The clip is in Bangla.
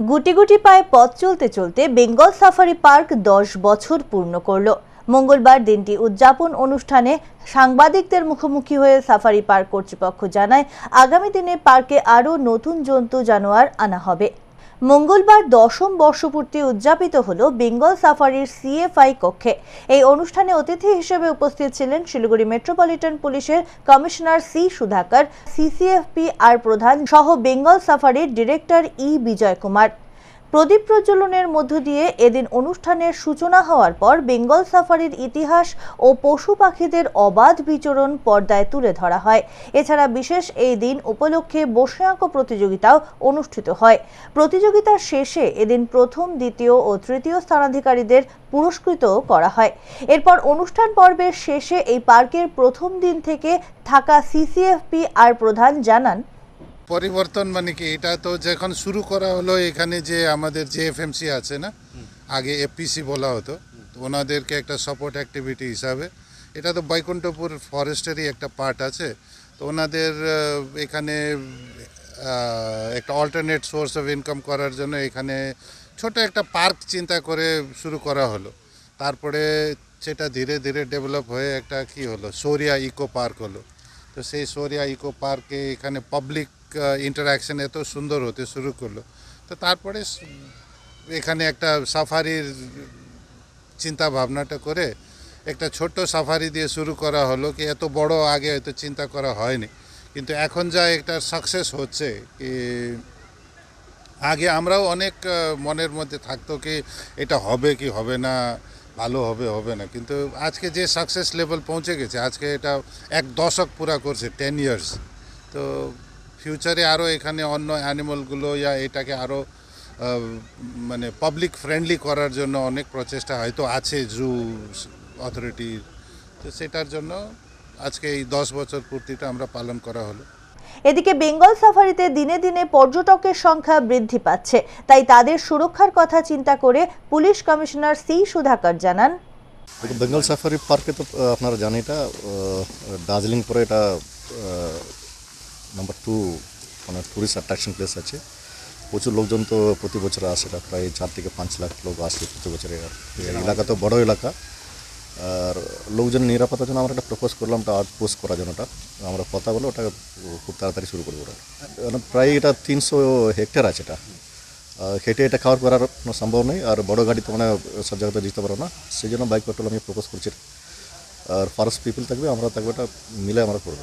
গুটি গুটি পায়ে পথ চলতে চলতে বেঙ্গল সাফারি পার্ক দশ বছর পূর্ণ করল। মঙ্গলবার দিনটি উদযাপন অনুষ্ঠানে সাংবাদিকদের মুখোমুখি হয়ে সাফারি পার্ক কর্তৃপক্ষ জানায়, আগামী দিনে পার্কে আরও নতুন জন্তু জানোয়ার আনা হবে। মঙ্গলবার দশম বর্ষপূর্তি উদযাপিত হল বেঙ্গল সাফারির সিএফআই কক্ষে। এই অনুষ্ঠানে অতিথি হিসেবে উপস্থিত ছিলেন শিলিগুড়ি মেট্রোপলিটন পুলিশের commissioner C Sudhakar, CCFP R Pradhan সহ বেঙ্গল সাফারির ডিরেক্টর ই বিজয় কুমার প্রদীপ প্রজ্বলনের মধ্য দিয়ে এদিন অনুষ্ঠানের সূচনা হওয়ার পর বেঙ্গল সাফারির ইতিহাস ও পশু পাখিদের অবাধ বিচরণ পর্দায় তুলে ধরা হয়। এছাড়া বিশেষ এই দিন উপলক্ষে বসে আঁকো প্রতিযোগিতাও অনুষ্ঠিত হয়। প্রতিযোগিতার শেষে এদিন প্রথম, দ্বিতীয় ও তৃতীয় স্থানাধিকারীদের পুরস্কৃত করা হয়। এরপর অনুষ্ঠান পর্বের শেষে এই পার্কের প্রথম দিন থেকে থাকা সিসিএফপি আর প্রধান জানান পরিবর্তন মানে কি? এটা তো যখন শুরু করা হলো এখানে যে আমাদের যে এফএমসি আছে না আগে এফপিসি বলা হতো তো ওনাদেরকে একটা সাপোর্ট অ্যাক্টিভিটি হিসাবে। এটা তো বৈকুণ্ঠপুর ফরেস্টেরই একটা পার্ট আছে। তো ওনাদের এখানে একটা অল্টারনেট সোর্স অফ ইনকাম করার জন্য এখানে ছোট একটা পার্ক চিন্তা করে শুরু করা হলো। তারপরে সেটা ধীরে ধীরে ডেভেলপ হয়ে একটা কি হলো সোরিয়া ইকো পার্ক হলো। তো সেই সোরিয়া ইকো পার্কে এখানে পাবলিক ইন্টারাকশন এত সুন্দর হতে শুরু করল। তো তারপরে এখানে একটা সাফারির চিন্তা ভাবনাটা করে একটা ছোট্ট সাফারি দিয়ে শুরু করা হলো কি এত বড় আগে হয়তো চিন্তা করা হয়নি। কিন্তু এখন যা একটা সাকসেস হচ্ছে কি আগে আমরাও অনেক মনের মধ্যে থাকতো কি এটা হবে কি হবে না, ভালো হবে হবে না। কিন্তু আজকে যে সাকসেস লেভেল পৌঁছে গেছে, আজকে এটা এক দশক পুরা করছে টেন ইয়ার্স তো ফিউচারে আরও এখানে অন্য অ্যানিমালগুলো ইয়া এটাকে আরও মানে পাবলিক ফ্রেন্ডলি করার জন্য অনেক প্রচেষ্টা হয়তো আছে জু অথরিটির তো সেটার জন্য আজকে এই দশ বছর পূর্তিটা আমরা পালন করা হলো। এদিকে বেঙ্গল সাফারিতে দিনে দিনে পর্যটকের সংখ্যা বৃদ্ধি পাচ্ছে তাই তাদের সুরক্ষার কথা চিন্তা করে পুলিশ কমিশনার সি সুধাকর জানান। বেঙ্গল সাফারি পার্কে তো আপনারা জানেন এটা দার্জিলিং পরে এটা নাম্বার টু মানে ট্যুরিস্ট অ্যাট্রাকশন প্লেস আছে। প্রচুর লোকজন তো প্রতি বছর আসে এটা প্রায় চার থেকে পাঁচ লাখ লোক আসে প্রতি বছর এলাকা তো বড় এলাকা। আর লোকজন নিরাপত্তার জন্য আমরা একটা প্রপোজ করলাম ওটা পোস্ট করার জন্য ওটা। আমরা কথা বলে ওটা খুব তাড়াতাড়ি শুরু করব ওটা। প্রায় এটা তিনশো হেক্টর আছে এটা। হেঁটে এটা খাওয়ার করার কোনো সম্ভব নেই। আর বড় গাড়ি তো মানে সব জায়গাতে দিতে পারো না। সেই জন্য বাইক পেট্রোল আমি প্রপোজ করছি। আর ফরেস্ট পিপল থাকবে আমরা থাকবে এটা মিলে আমরা করব।